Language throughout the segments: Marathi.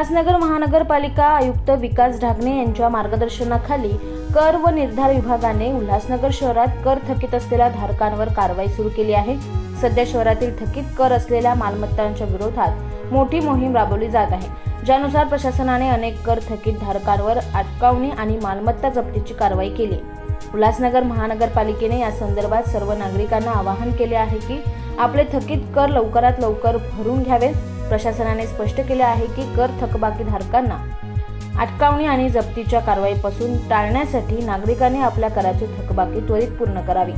उल्हासनगर महानगरपालिका आयुक्त विकास ढाकणे यांच्या मार्गदर्शनाखाली कर व निर्धार विभागाने उल्हासनगर शहरात कर थकीत असलेल्या धारकांवर कारवाई सुरू केली आहे. सध्या शहरातील थकीत कर असलेल्या मालमत्तांच्या विरोधात मोठी मोहीम राबवली जात आहे. ज्यानुसार प्रशासनाने अनेक कर थकीत धारकांवर अटकावणी आणि मालमत्ता जप्तीची कारवाई केली. उल्हासनगर महानगरपालिकेने या संदर्भात सर्व नागरिकांना आवाहन केले आहे की आपले थकीत कर लवकरात लवकर भरून घ्यावेत. प्रशासनाने स्पष्ट केले आहे की कर थकबाकी धारकांना अटकावणी आणि जप्तीच्या कारवाईपासून टाळण्यासाठी नागरिकांनी आपल्या कराची थकबाकी त्वरित पूर्ण करावी.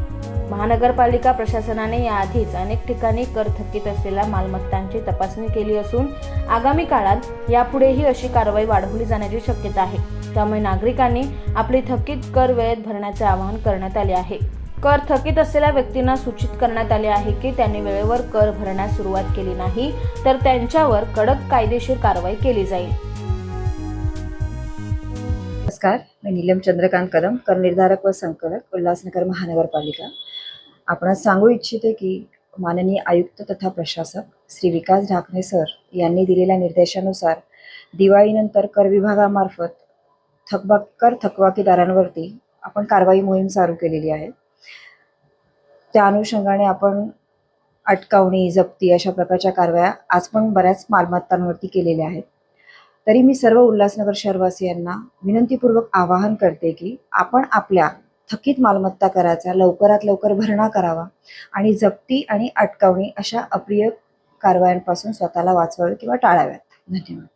महानगरपालिका प्रशासनाने याआधीच अनेक ठिकाणी कर थकीत असलेल्या मालमत्तांची तपासणी केली असून आगामी काळात यापुढेही अशी कारवाई वाढवली जाण्याची शक्यता आहे. त्यामुळे नागरिकांनी आपली थकीत कर वेळेत भरण्याचे आवाहन करण्यात आले आहे. कर थकीत असलेल्या व्यक्तींना सूचित करण्यात आले आहे की त्यांनी वेळेवर कर भरण्यास सुरुवात केली नाही तर त्यांच्यावर कडक कायदेशीर कारवाई केली जाईल. नमस्कार मी नीलम चंद्रकांत कदम करनिर्धारक व संकलक उल्हासनगर महानगरपालिका. आपण सांगू इच्छिते की माननीय आयुक्त तथा प्रशासक श्री विकास ढाकणे सर यांनी दिलेल्या निर्देशानुसार दिवाळीनंतर कर विभागामार्फत थकबा कर थकबाकीदारांवरती आपण कारवाई मोहीम चालू केलेली आहे. त्या अनुषंगाने आपण अटकावणी जप्ती अशा प्रकारच्या कारवाया आज पण बऱ्याच मालमत्तांवरती केलेल्या आहेत. तरी मी सर्व उल्हासनगर शहरवासियांना विनंतीपूर्वक आवाहन करते की आपण आपल्या थकीत मालमत्ता करायचा लवकरात लवकर भरणा करावा आणि जप्ती आणि अटकावणी अशा अप्रिय कारवायांपासून स्वतःला वाचवावे किंवा टाळाव्यात. धन्यवाद.